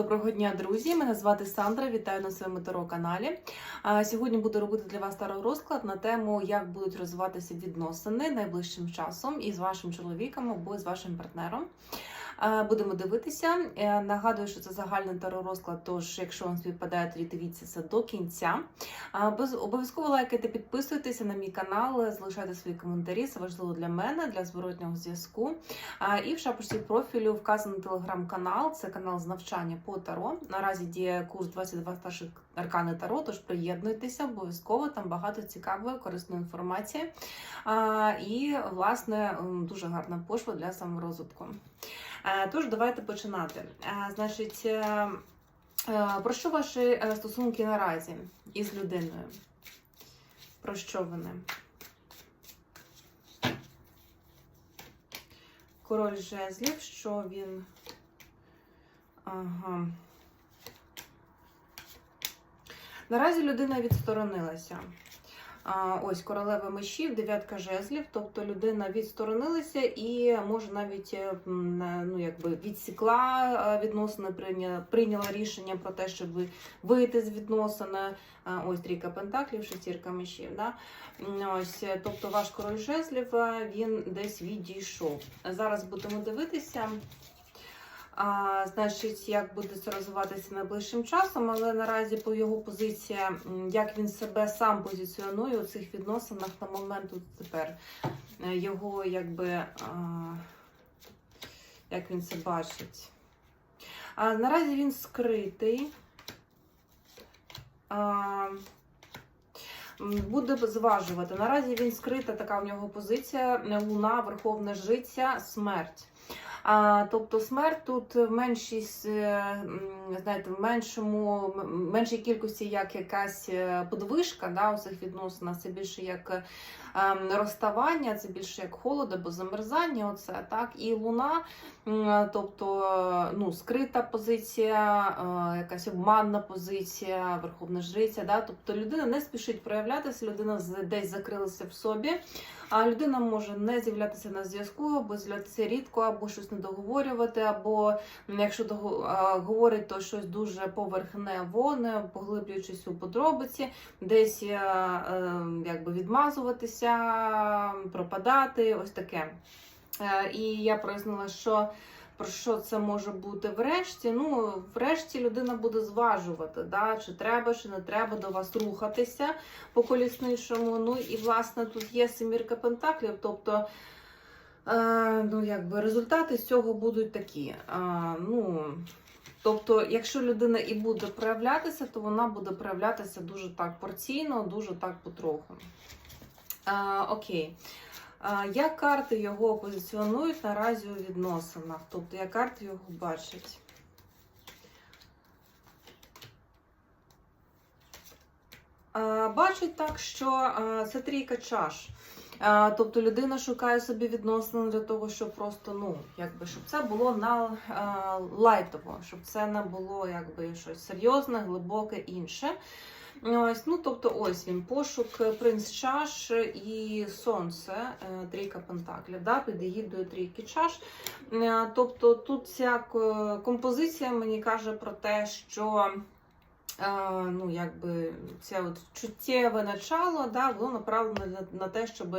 Доброго дня, друзі! Мене звати Сандра. Вітаю на своєму таро каналі. Сьогодні буду робити для вас таро розклад на тему, як будуть розвиватися відносини найближчим часом із вашим чоловіком або з вашим партнером. А, Будемо дивитися. Е, Нагадую, що це загальний таро розклад. Тож, якщо вам співпадає, тоді дивіться це до кінця. Без- Обов'язково лайкайте, підписуйтеся на мій канал, залишайте свої коментарі. Це важливо для мене, для зворотнього зв'язку. І в шапочці профілю вказаний телеграм-канал. Це канал з навчання по таро. Наразі діє курс 22 старших аркани таро. Тож приєднуйтеся обов'язково. Там багато цікавої, корисної інформації. А, І, власне, дуже гарна пошва для саморозвитку. Е, Тож, давайте починати. Е, Значить, е, про що ваші стосунки наразі із людиною? Про що вони? Король жезлів, що він. Ага. Наразі людина відсторонилася. Ось королева мечів, дев'ятка жезлів, тобто людина відсторонилася і може навіть е, ну, якби відсікла е, відносини, прийняла, прийняла рішення про те, щоб вийти з відносин. Е, Ось трійка пентаклів, шестірка мечів. Да? Ось, е, тобто ваш король жезлів він десь відійшов. Зараз будемо дивитися. Значить, як буде це розвиватися найближчим часом, але наразі по його позиція, як він себе сам позиціонує у цих відносинах на момент тепер. Е, Його якби як він це бачить. А, наразі він скритий. Буде зважувати. Наразі він скрита, така в нього позиція: луна, верховне життя, смерть. А, тобто смерть тут в меншій, с- е, знаєте, в меншому, меншій кількості як якась е, подвижка да, у цих відносинах. Це більше як розставання, це більше як холод або замерзання. Оце так. І луна, тобто е, ну, скрита позиція, е, якась обманна позиція, верховна жриця. Да? Тобто людина не спішить проявлятися, людина десь закрилася в собі. А людина може не з'являтися на зв'язку, або з'являтися рідко, або щось не договорювати, або якщо говорить, то щось дуже поверхнево, не поглиблюючись у подробиці, десь е, е, якби пропадати, ось таке. Е, І я прояснила, що про що це може бути врешті. Ну, врешті людина буде зважувати, да, чи треба, чи не треба до вас рухатися по колісничому. Ну і власне тут є семірка пентаклів, тобто. Е, ну, якби результати з цього будуть такі. Е, ну, тобто, якщо людина і буде проявлятися, то вона буде проявлятися дуже так порційно, дуже так потроху. Е, окей. Е, як карти його позиціонують наразі у відносинах? Тобто, як карти його бачать? Е, Бачить так, що е, це трійка чаш. Е, Тобто людина шукає собі відносини для того, щоб просто, ну, якби, щоб це було на е, лайтово, щоб це не було якби щось серйозне, глибоке, інше. Ось, ну, тобто, ось він пошук е, принц чаш і сонце, е, трійка пентаклів, да, під егідою трійки чаш. Е, Тобто тут ця композиція мені каже про те, що ну, якби, це от чуттєве начало, да, воно направлене на, на те, щоб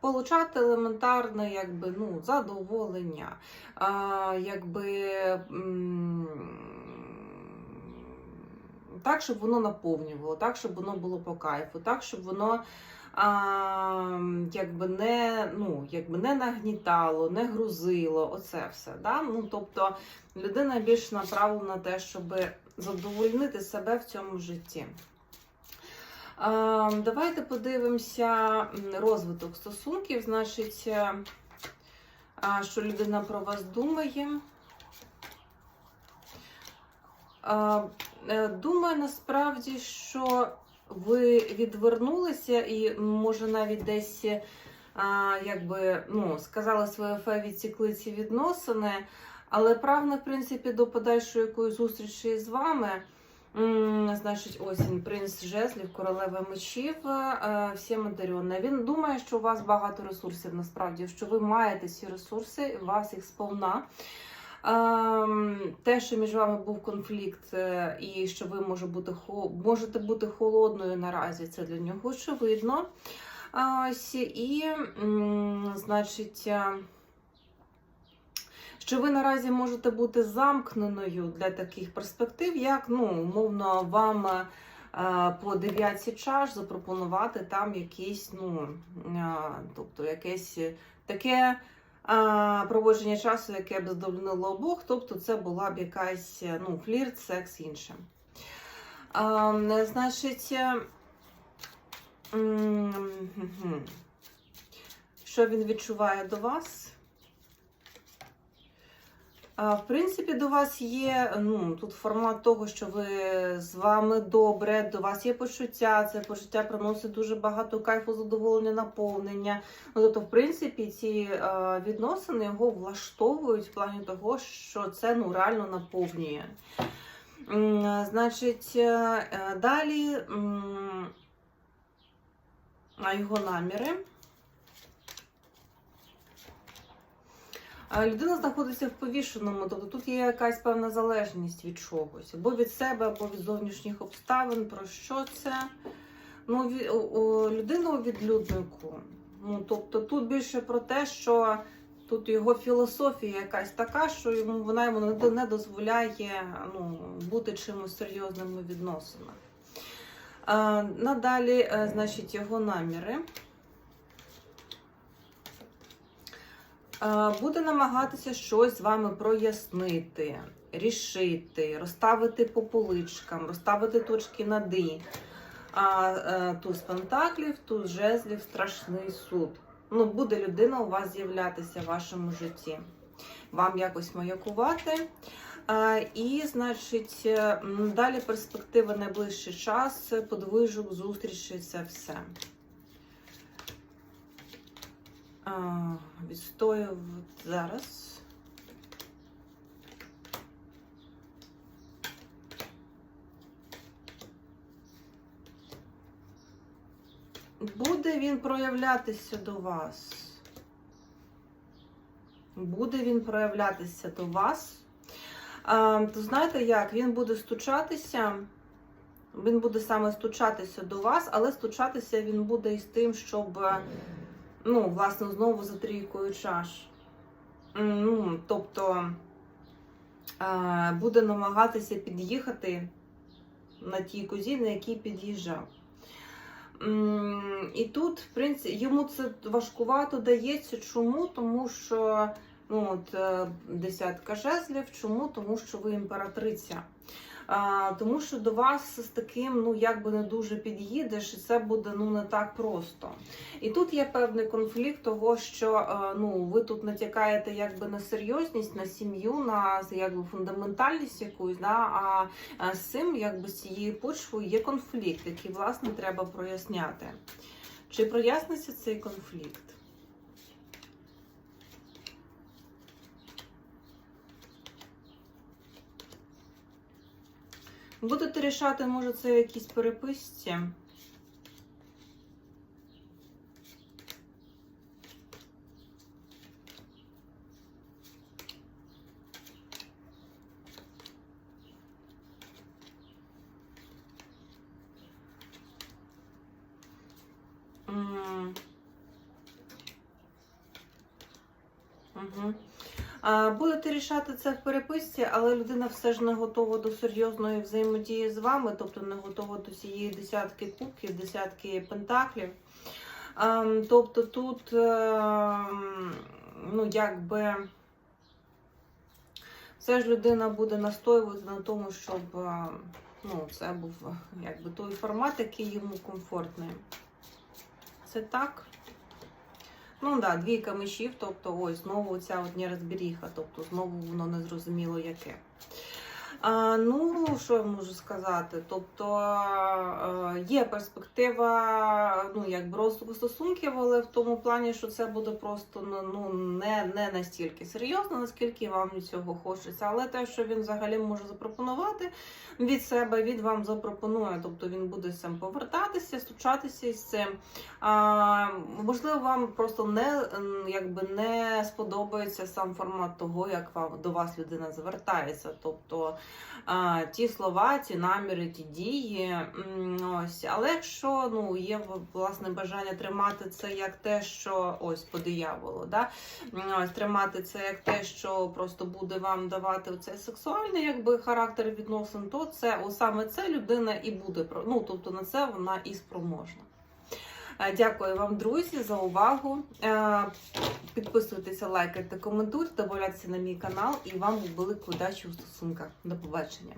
получати елементарне якби, ну, задоволення. А, якби, м, так, щоб воно наповнювало, так, щоб воно було по кайфу, так, щоб воно а, якби не, ну, якби не нагнітало, не грузило, оце все. Да? Ну, тобто людина більш направлена на те, щоб задовольнити себе в цьому житті. А, давайте подивимося розвиток стосунків, значить, е, а, що людина про вас думає. Е, Думаю, насправді, що ви відвернулися і, може, навіть десь а, якби, ну, сказали своє фе, відсікли ці відносини, але прагне, в принципі, до подальшої якоїсь зустрічі з вами. Значить, ось він, принц жезлів, королева мечів, е, всім Даріона. Він думає, що у вас багато ресурсів насправді, що ви маєте ці ресурси, у вас їх сповна. Ем, Те, що між вами був конфлікт, е, і що ви може бути, можете бути холодною наразі, це для нього очевидно. Ось, і, значить, е, що ви наразі можете бути замкненою для таких перспектив, як, ну, умовно, вам е, по дев'ятці чаш запропонувати там якісь, ну, тобто якесь таке проводження часу, яке б задовольнило обох, тобто це була б якась ну, флірт, секс інше. А, значить, е, що він відчуває до вас? В принципі, до вас є ну, тут формат того, що ви з вами добре, до вас є почуття, це почуття приносить дуже багато кайфу, задоволення, наповнення. Ну, тобто, в принципі, ці е, відносини його влаштовують в плані того, що це ну, реально наповнює. Значить, е, е, далі м, його наміри. Людина знаходиться в повішеному, тобто тут є якась певна залежність від чогось, або від себе, або від зовнішніх обставин. Про що це? Ну, людина у відлюднику. Ну, тобто тут більше про те, що тут його філософія якась така, що йому вона йому не дозволяє ну, бути чимось серйозним у відносинах. Надалі, е, значить, його наміри. Буде намагатися щось з вами прояснити, рішити, розставити по поличкам, розставити точки над «і». А е, туз пентаклів, туз жезлів, страшний суд. Ну, буде людина у вас з'являтися в вашому житті, вам якось маякувати. І, значить, е, далі перспектива найближчий час, подвижок, зустрічі, це все. А, відстоювати зараз. Буде він проявлятися до вас. Буде він проявлятися до вас. А, то знаєте як? Він буде стучатися. Він буде саме стучатися до вас, але стучатися він буде із тим, щоб ну, власне, знову за трійкою чаш. Ну, тобто е, буде намагатися під'їхати на тій козі, на якій під'їжджав. І тут, в принципі, йому це важкувато дається. Чому? Тому що ну, от, е, десятка жезлів. Чому? Тому що ви імператриця. Тому що до вас з таким, ну якби не дуже під'їдеш, і це буде ну не так просто. І тут є певний конфлікт того, що е, ну ви тут натякаєте якби на серйозність, на сім'ю, на якби фундаментальність якусь, да, а з цим, якби з цією почвою є конфлікт, який власне треба проясняти. Чи проясниться цей конфлікт? Будете рішати, може, це в якійсь переписці. М. Будете рішати це в переписці, але людина все ж не готова до серйозної взаємодії з вами, тобто не готова до цієї десятки кубків, десятки пентаклів. Ем, Тобто тут, ем, ну, якби, все ж людина буде настоювати на тому, щоб е, ну, це був якби той формат, який йому комфортний. Це так. Ну да, двійка камишів, тобто ось знову ця от нерозберіха, тобто знову воно не зрозуміло яке. Ну, що я можу сказати? Тобто е, є перспектива ну, якби розвитку стосунків, але в тому плані, що це буде просто ну, ну, не, не настільки серйозно, наскільки вам цього хочеться. Але те, що він взагалі може запропонувати від себе, він вам запропонує. Тобто він буде з цим повертатися, стучатися із цим. А, можливо, вам просто не якби не сподобається сам формат того, як вам до вас людина звертається. Тобто ті слова, ті наміри, ті дії. Ось, але якщо ну є власне бажання тримати це як те, що ось по дияволу, да? ось тримати це як те, що просто буде вам давати оцей сексуальний якби характер відносин, то це о, саме це людина і буде ну, тобто на це вона і спроможна. Е, Дякую вам, друзі, за увагу. Е, Підписуйтеся, лайкайте, коментуйте, додавайтеся на мій канал і вам великої удачі у стосунках. До побачення.